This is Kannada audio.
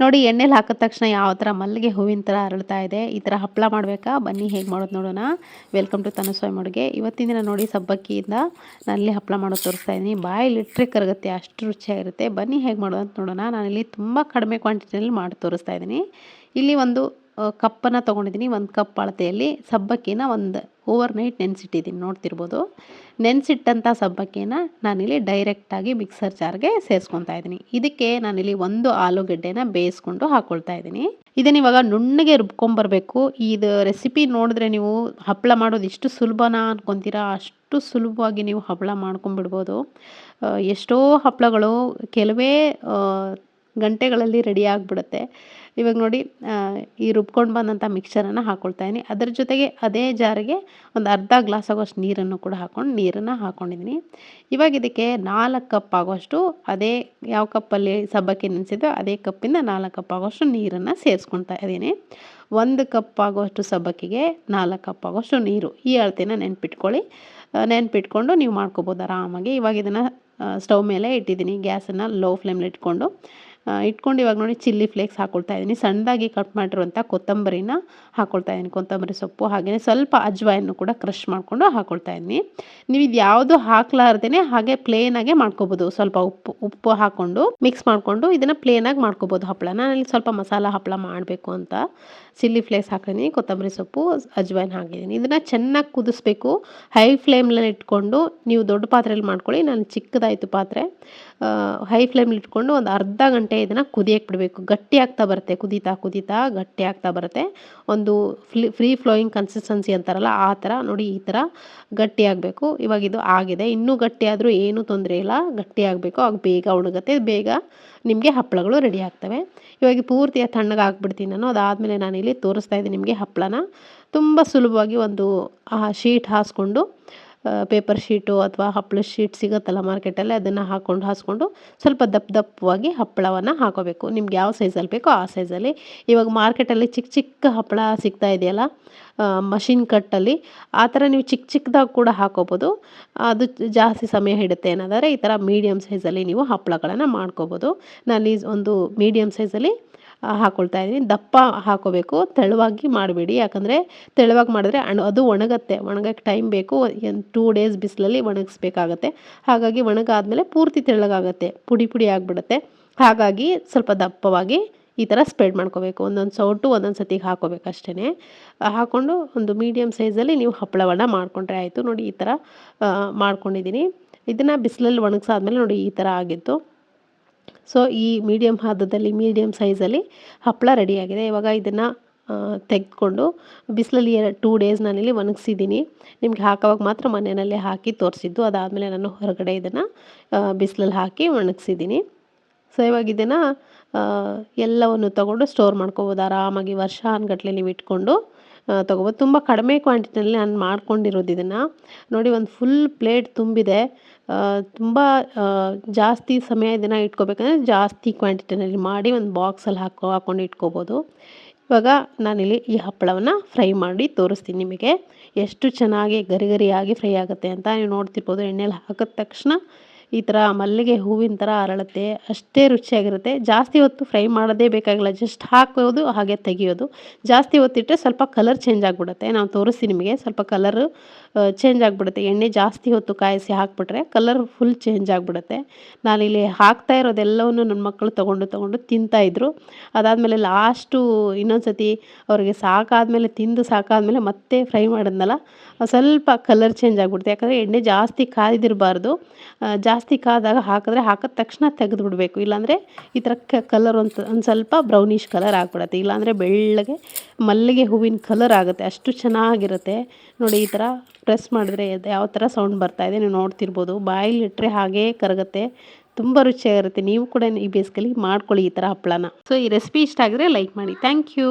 ನೋಡಿ, ಎಣ್ಣೆಲಿ ಹಾಕಿದ ತಕ್ಷಣ ಯಾವ ಥರ ಮಲ್ಲಿಗೆ ಹೂವಿನ ಥರ ಅರಳ್ತಾ ಇದೆ, ಈ ಥರ ಹಪ್ಪಳ ಮಾಡಬೇಕಾ? ಬನ್ನಿ, ಹೇಗೆ ಮಾಡೋದು ನೋಡೋಣ. ವೆಲ್ಕಮ್ ಟು ತನುಸ್ವಾಮಿ ಮಡುಗೆ ಇವತ್ತಿನ ದಿನ ನೋಡಿ, ಸಬ್ಬಕ್ಕಿಯಿಂದ ನಲ್ಲಿ ಹಪ್ಪಳ ಮಾಡೋದು ತೋರಿಸ್ತಾ ಇದ್ದೀನಿ ಬಾಯಿ ಲಿಟ್ರಿಕ್ ಕರಗುತ್ತೆ, ಅಷ್ಟು ರುಚಿಯಾಗಿರುತ್ತೆ. ಬನ್ನಿ, ಹೇಗೆ ಮಾಡೋದು ಅಂತ ನೋಡೋಣ. ನಾನಿಲ್ಲಿ ತುಂಬ ಕಡಿಮೆ ಕ್ವಾಂಟಿಟಿಯಲ್ಲಿ ಮಾಡಿ ತೋರಿಸ್ತಾ ಇದ್ದೀನಿ ಇಲ್ಲಿ ಒಂದು ಕಪ್ಪನ್ನು ತೊಗೊಂಡಿದ್ದೀನಿ, ಒಂದು ಕಪ್ ಅಳತೆಯಲ್ಲಿ. ಸಬ್ಬಕ್ಕಿನ ಒಂದು ಓವರ್ ನೈಟ್ ನೆನೆಸಿಟ್ಟಿದ್ದೀನಿ, ನೋಡ್ತಿರ್ಬೋದು. ನೆನೆಸಿಟ್ಟಂಥ ಸಬ್ಬಕ್ಕಿನ ನಾನಿಲ್ಲಿ ಡೈರೆಕ್ಟಾಗಿ ಮಿಕ್ಸರ್ ಜಾರ್ಗೆ ಸೇರಿಸ್ಕೊತಾ ಇದ್ದೀನಿ. ಇದಕ್ಕೆ ನಾನಿಲ್ಲಿ ಒಂದು ಆಲೂಗಡ್ಡೆನ ಬೇಯಿಸ್ಕೊಂಡು ಹಾಕ್ಕೊಳ್ತಾ ಇದ್ದೀನಿ. ಇದನ್ನ ಇವಾಗ ನುಣ್ಣಗೆ ರುಬ್ಕೊಂಬರ್ಬೇಕು. ಇದು ರೆಸಿಪಿ ನೋಡಿದ್ರೆ ನೀವು ಹಪ್ಪಳ ಮಾಡೋದು ಎಷ್ಟು ಸುಲಭನಾ ಅನ್ಕೊತೀರಾ? ಅಷ್ಟು ಸುಲಭವಾಗಿ ನೀವು ಹಪ್ಪಳ ಮಾಡ್ಕೊಂಬಿಡ್ಬೋದು. ಎಷ್ಟೋ ಹಪ್ಪಳಗಳು ಕೆಲವೇ ಗಂಟೆಗಳಲ್ಲಿ ರೆಡಿ ಆಗಿಬಿಡುತ್ತೆ. ಇವಾಗ ನೋಡಿ ಈ ರುಬ್ಕೊಂಡು ಬಂದಂಥ ಮಿಕ್ಸರನ್ನು ಹಾಕ್ಕೊಳ್ತಾ ಇದ್ದೀನಿ ಅದ್ರ ಜೊತೆಗೆ ಅದೇ ಜಾರಿಗೆ ಒಂದು ಅರ್ಧ ಗ್ಲಾಸ್ ಆಗುವಷ್ಟು ನೀರನ್ನು ಕೂಡ ಹಾಕ್ಕೊಂಡು ನೀರನ್ನು ಹಾಕ್ಕೊಂಡಿದ್ದೀನಿ ಇವಾಗ ಇದಕ್ಕೆ ನಾಲ್ಕು ಕಪ್ ಆಗುವಷ್ಟು ಅದೇ ಯಾವ ಕಪ್ಪಲ್ಲಿ ಸಬ್ಬಕ್ಕಿ ನೆನೆಸಿದ್ದೋ ಅದೇ ಕಪ್ಪಿಂದ ನಾಲ್ಕು ಕಪ್ ಆಗುವಷ್ಟು ನೀರನ್ನು ಸೇರಿಸ್ಕೊಳ್ತಾ ಇದ್ದೀನಿ ಒಂದು ಕಪ್ ಆಗುವಷ್ಟು ಸಬ್ಬಕ್ಕಿಗೆ ನಾಲ್ಕು ಕಪ್ ಆಗೋಷ್ಟು ನೀರು ಈ ಅಳತೆನ ನೆನ್ಪಿಟ್ಕೊಳ್ಳಿ. ನೆನ್ಪಿಟ್ಕೊಂಡು ನೀವು ಮಾಡ್ಕೋಬೋದು ಆರಾಮಾಗಿ. ಇವಾಗ ಇದನ್ನು ಸ್ಟವ್ ಮೇಲೆ ಇಟ್ಟಿದ್ದೀನಿ ಗ್ಯಾಸನ್ನು ಲೋ ಫ್ಲೇಮ್ಲಿ ಇಟ್ಕೊಂಡು. ಇಟ್ಕೊಂಡು ಇವಾಗ ನೋಡಿ ಚಿಲ್ಲಿ ಫ್ಲೇಕ್ಸ್ ಹಾಕ್ಕೊಳ್ತಾ ಇದ್ದೀನಿ. ಸಣ್ಣದಾಗಿ ಕಟ್ ಮಾಡಿರುವಂಥ ಕೊತ್ತಂಬರಿನ ಹಾಕ್ಕೊಳ್ತಾಯಿದ್ದೀನಿ ಕೊತ್ತಂಬರಿ ಸೊಪ್ಪು ಹಾಗೆಯೇ ಸ್ವಲ್ಪ ಅಜ್ವಾಯನ್ನು ಕೂಡ ಕ್ರಷ್ ಮಾಡಿಕೊಂಡು ಹಾಕ್ಕೊಳ್ತಾ ಇದ್ದೀನಿ. ನೀವು ಇದು ಯಾವುದು ಹಾಕ್ಲಾರ್ದೇ ಹಾಗೆ ಪ್ಲೇನಾಗೆ ಮಾಡ್ಕೋಬೋದು. ಸ್ವಲ್ಪ ಉಪ್ಪು ಉಪ್ಪು ಹಾಕ್ಕೊಂಡು ಮಿಕ್ಸ್ ಮಾಡಿಕೊಂಡು ಇದನ್ನು ಪ್ಲೇನಾಗಿ ಮಾಡ್ಕೋಬೋದು ಹಪ್ಪಳ. ನಾನು ಸ್ವಲ್ಪ ಮಸಾಲ ಹಪ್ಪಳ ಮಾಡಬೇಕು ಅಂತ. ಚಿಲ್ಲಿ ಫ್ಲೇಕ್ಸ್ ಹಾಕಿದ್ದೀನಿ ಕೊತ್ತಂಬರಿ ಸೊಪ್ಪು ಅಜ್ವಾಯಿನ್ ಹಾಕಿದ್ದೀನಿ. ಇದನ್ನು ಚೆನ್ನಾಗಿ ಕುದಿಸ್ಬೇಕು. ಹೈ ಫ್ಲೇಮ್ನಲ್ಲಿ ಇಟ್ಕೊಂಡು ನೀವು ದೊಡ್ಡ ಪಾತ್ರೆಯಲ್ಲಿ ಮಾಡ್ಕೊಳ್ಳಿ. ನಾನು ಚಿಕ್ಕದಾಯಿತು ಪಾತ್ರೆ. ಹೈ ಫ್ಲೇಮ್ಲಿ ಇಟ್ಕೊಂಡು ಒಂದು ಅರ್ಧ ಗಂಟೆ ಇದನ್ನು ಕುದಿಯಕ್ಕೆ ಬಿಡಬೇಕು. ಗಟ್ಟಿ ಆಗ್ತಾ ಬರುತ್ತೆ. ಕುದೀತಾ ಕುದೀತಾ ಗಟ್ಟಿ ಆಗ್ತಾ ಬರುತ್ತೆ. ಒಂದು ಫ್ಲಿ, ಫ್ರೀ ಫ್ಲೋಯಿಂಗ್ ಕನ್ಸಿಸ್ಟೆನ್ಸಿ ಅಂತಾರಲ್ಲ, ಆ ಥರ ನೋಡಿ ಈ ಥರ ಗಟ್ಟಿ ಆಗಬೇಕು. ಇವಾಗ ಇದು ಆಗಿದೆ. ಇನ್ನೂ ಗಟ್ಟಿ ಆದರೂ ಏನೂ ತೊಂದರೆ ಇಲ್ಲ. ಗಟ್ಟಿ ಆಗಬೇಕು. ಆಗ ಬೇಗ ಒಣಗುತ್ತೆ. ಬೇಗ ನಿಮಗೆ ಹಪ್ಪಳಗಳು ರೆಡಿ ಆಗ್ತವೆ. ಇವಾಗ ಪೂರ್ತಿ ತಣ್ಣಗೆ ಹಾಕ್ಬಿಡ್ತೀನಿ ನಾನು. ಅದಾದಮೇಲೆ ನಾನಿಲ್ಲಿ ತೋರಿಸ್ತಾ ಇದ್ದೀನಿ ನಿಮಗೆ ಹಪ್ಪಳನ. ತುಂಬ ಸುಲಭವಾಗಿ ಒಂದು ಶೀಟ್ ಹಾಸ್ಕೊಂಡು ಪೇಪರ್ ಶೀಟು ಅಥವಾ ಹಪ್ಪಳ ಶೀಟ್ ಸಿಗುತ್ತಲ್ಲ ಮಾರ್ಕೆಟಲ್ಲಿ ಅದನ್ನು ಹಾಕ್ಕೊಂಡು ಹಾಸ್ಕೊಂಡು ಸ್ವಲ್ಪ ದಪ್ಪ ದಪ್ಪವಾಗಿ ಹಪ್ಪಳವನ್ನು ಹಾಕೋಬೇಕು. ನಿಮ್ಗೆ ಯಾವ ಸೈಜಲ್ಲಿ ಬೇಕೋ ಆ ಸೈಜಲ್ಲಿ ಇವಾಗ ಮಾರ್ಕೆಟಲ್ಲಿ ಚಿಕ್ಕ ಚಿಕ್ಕ ಹಪ್ಪಳ ಸಿಗ್ತಾ ಇದೆಯಲ್ಲ ಮಷಿನ್ ಕಟ್ಟಲ್ಲಿ ಆ ಥರ ನೀವು ಚಿಕ್ಕ ಚಿಕ್ಕದಾಗಿ ಕೂಡ ಹಾಕೋಬೋದು. ಅದು ಜಾಸ್ತಿ ಸಮಯ ಹಿಡುತ್ತೆ ಏನಾದರೆ ಈ ಥರ ಮೀಡಿಯಮ್ ಸೈಜಲ್ಲಿ ನೀವು ಹಪ್ಪಳಗಳನ್ನು ಮಾಡ್ಕೋಬೋದು. ನಾನು ಒಂದು ಮೀಡಿಯಮ್ ಸೈಜಲ್ಲಿ ಹಾಕ್ಕೊಳ್ತಾ ಇದ್ದೀನಿ. ದಪ್ಪ ಹಾಕೋಬೇಕು. ತೆಳುವಾಗಿ ಮಾಡಬೇಡಿ. ಯಾಕಂದರೆ ತೆಳುವಾಗಿ ಮಾಡಿದ್ರೆ ಅದು ಒಣಗತ್ತೆ. ಒಣಗಕ್ಕೆ ಟೈಮ್ ಬೇಕು. ಟೂ ಡೇಸ್ ಬಿಸಿಲಲ್ಲಿ ಒಣಗಿಸ್ಬೇಕಾಗತ್ತೆ. ಹಾಗಾಗಿ ಒಣಗಾದಮೇಲೆ ಪೂರ್ತಿ ತೆಳ್ಳಗಾಗತ್ತೆ. ಪುಡಿ ಪುಡಿ ಆಗಿಬಿಡುತ್ತೆ. ಹಾಗಾಗಿ ಸ್ವಲ್ಪ ದಪ್ಪವಾಗಿ ಈ ಥರ ಸ್ಪ್ರೆಡ್ ಮಾಡ್ಕೋಬೇಕು. ಒಂದೊಂದು ಸೌಟು ಒಂದೊಂದು ಸತಿಗೆ ಹಾಕೋಬೇಕು ಅಷ್ಟೇ ಹಾಕ್ಕೊಂಡು ಒಂದು ಮೀಡಿಯಮ್ ಸೈಜಲ್ಲಿ ನೀವು ಹಪ್ಪಳವನ್ನು ಮಾಡಿಕೊಂಡ್ರೆ ಆಯಿತು. ನೋಡಿ ಈ ಥರ ಮಾಡ್ಕೊಂಡಿದ್ದೀನಿ. ಇದನ್ನು ಬಿಸಿಲಲ್ಲಿ ಒಣಗಿಸಾದ್ಮೇಲೆ ನೋಡಿ ಈ ಥರ ಆಗಿತ್ತು. ಸೊ ಈ ಮೀಡಿಯಮ್ ಹದದಲ್ಲಿ ಮೀಡಿಯಮ್ ಸೈಜಲ್ಲಿ ಹಪ್ಪಳ ರೆಡಿಯಾಗಿದೆ ಇವಾಗ ಇದನ್ನು ತೆಗೆದುಕೊಂಡು ಬಿಸಿಲಲ್ಲಿ ಟೂ ಡೇಸ್ ನಾನಿಲ್ಲಿ ಒಣಗಿಸಿದ್ದೀನಿ ನಿಮಗೆ ಹಾಕೋವಾಗ ಮಾತ್ರ ಮನೆಯಲ್ಲೇ ಹಾಕಿ ತೋರಿಸಿದ್ದು. ಅದಾದಮೇಲೆ ನಾನು ಹೊರಗಡೆ ಇದನ್ನು ಬಿಸಿಲಲ್ಲಿ ಹಾಕಿ ಒಣಗಿಸಿದ್ದೀನಿ ಸೊ ಇವಾಗ ಇದನ್ನು ಎಲ್ಲವನ್ನು ತೊಗೊಂಡು ಸ್ಟೋರ್ ಮಾಡ್ಕೋಬೋದು. ಆರಾಮಾಗಿ ವರ್ಷ ಅನ್ಗಟ್ಲೆ ನೀವು ಇಟ್ಕೊಂಡು ತೊಗೋಬೋದು. ತುಂಬ ಕಡಿಮೆ ಕ್ವಾಂಟಿಟಿನಲ್ಲಿ ನಾನು ಮಾಡ್ಕೊಂಡಿರೋದು ಇದನ್ನು. ನೋಡಿ, ಒಂದು ಫುಲ್ ಪ್ಲೇಟ್ ತುಂಬಿದೆ. ತುಂಬ ಜಾಸ್ತಿ ಸಮಯ ಇದನ್ನು ಇಟ್ಕೋಬೇಕಂದ್ರೆ ಜಾಸ್ತಿ ಕ್ವಾಂಟಿಟಿನಲ್ಲಿ ಮಾಡಿ ಒಂದು ಬಾಕ್ಸಲ್ಲಿ ಹಾಕೊ ಹಾಕ್ಕೊಂಡು ಇಟ್ಕೋಬೋದು. ಇವಾಗ ನಾನಿಲ್ಲಿ ಈ ಹಪ್ಪಳವನ್ನು ಫ್ರೈ ಮಾಡಿ ತೋರಿಸ್ತೀನಿ ನಿಮಗೆ. ಎಷ್ಟು ಚೆನ್ನಾಗಿ ಗರಿ ಗರಿಯಾಗಿ ಫ್ರೈ ಆಗುತ್ತೆ ಅಂತ ನೀವು ನೋಡ್ತಿರ್ಬೋದು. ಎಣ್ಣೆಲಿ ಹಾಕಿದ ತಕ್ಷಣ ಈ ಥರ ಮಲ್ಲಿಗೆ ಹೂವಿನ ಥರ ಅರಳುತ್ತೆ, ಅಷ್ಟೇ ರುಚಿಯಾಗಿರುತ್ತೆ. ಜಾಸ್ತಿ ಹೊತ್ತು ಫ್ರೈ ಮಾಡೋದೇ ಬೇಕಾಗಿಲ್ಲ, ಜಸ್ಟ್ ಹಾಕೋದು ಹಾಗೆ ತೆಗಿಯೋದು. ಜಾಸ್ತಿ ಹೊತ್ತಿಟ್ಟರೆ ಸ್ವಲ್ಪ ಕಲರ್ ಚೇಂಜ್ ಆಗಿಬಿಡುತ್ತೆ. ನಾವು ತೋರಿಸ್ತೀನಿ ನಿಮಗೆ, ಸ್ವಲ್ಪ ಕಲರು ಚೇಂಜ್ ಆಗಿಬಿಡುತ್ತೆ. ಎಣ್ಣೆ ಜಾಸ್ತಿ ಹೊತ್ತು ಕಾಯಿಸಿ ಹಾಕ್ಬಿಟ್ರೆ ಕಲರ್ ಫುಲ್ ಚೇಂಜ್ ಆಗಿಬಿಡುತ್ತೆ. ನಾನಿಲ್ಲಿ ಹಾಕ್ತಾ ಇರೋದೆಲ್ಲವನ್ನು ನನ್ನ ಮಕ್ಕಳು ತೊಗೊಂಡು ತೊಗೊಂಡು ತಿಂತಾಯಿದ್ರು ಅದಾದಮೇಲೆ ಲಾಸ್ಟು ಇನ್ನೊಂದು ಸತಿ ಅವ್ರಿಗೆ ಸಾಕಾದಮೇಲೆ, ತಿಂದು ಸಾಕಾದಮೇಲೆ ಮತ್ತೆ ಫ್ರೈ ಮಾಡಿದ್ನಲ್ಲ, ಸ್ವಲ್ಪ ಕಲರ್ ಚೇಂಜ್ ಆಗಿಬಿಡುತ್ತೆ. ಯಾಕಂದರೆ ಎಣ್ಣೆ ಜಾಸ್ತಿ ಕಾಯ್ದಿರಬಾರ್ದು. ಜಾಸ್ತಿ ಕಾದಾಗ ಹಾಕಿದ್ರೆ ಹಾಕಿದ ತಕ್ಷಣ ತೆಗೆದು ಬಿಡಬೇಕು ಇಲ್ಲಾಂದರೆ ಈ ಥರ ಕಲರ್ ಒಂದು ಒಂದು ಸ್ವಲ್ಪ ಬ್ರೌನಿಷ್ ಕಲರ್ ಆಗಿಬಿಡತ್ತೆ. ಇಲ್ಲಾಂದರೆ ಬೆಳ್ಳಗೆ ಮಲ್ಲಿಗೆ ಹೂವಿನ ಕಲರ್ ಆಗುತ್ತೆ. ಅಷ್ಟು ಚೆನ್ನಾಗಿರುತ್ತೆ. ನೋಡಿ ಈ ಥರ ಪ್ರೆಸ್ ಮಾಡಿದ್ರೆ ಯಾವ ಥರ ಸೌಂಡ್ ಬರ್ತಾ ಇದೆ ನೀವು ನೋಡ್ತಿರ್ಬೋದು. ಬಾಯಿಲಿಟ್ಟರೆ ಹಾಗೇ ಕರಗುತ್ತೆ. ತುಂಬ ರುಚಿಯಾಗಿರುತ್ತೆ. ನೀವು ಕೂಡ ಈ ಬೇಸಿಗೆಲಿ ಮಾಡ್ಕೊಳ್ಳಿ ಈ ಥರ ಹಪ್ಪಳನ. ಸೊ ಈ ರೆಸಿಪಿ ಇಷ್ಟ ಆಗಿದ್ರೆ ಲೈಕ್ ಮಾಡಿ. Thank you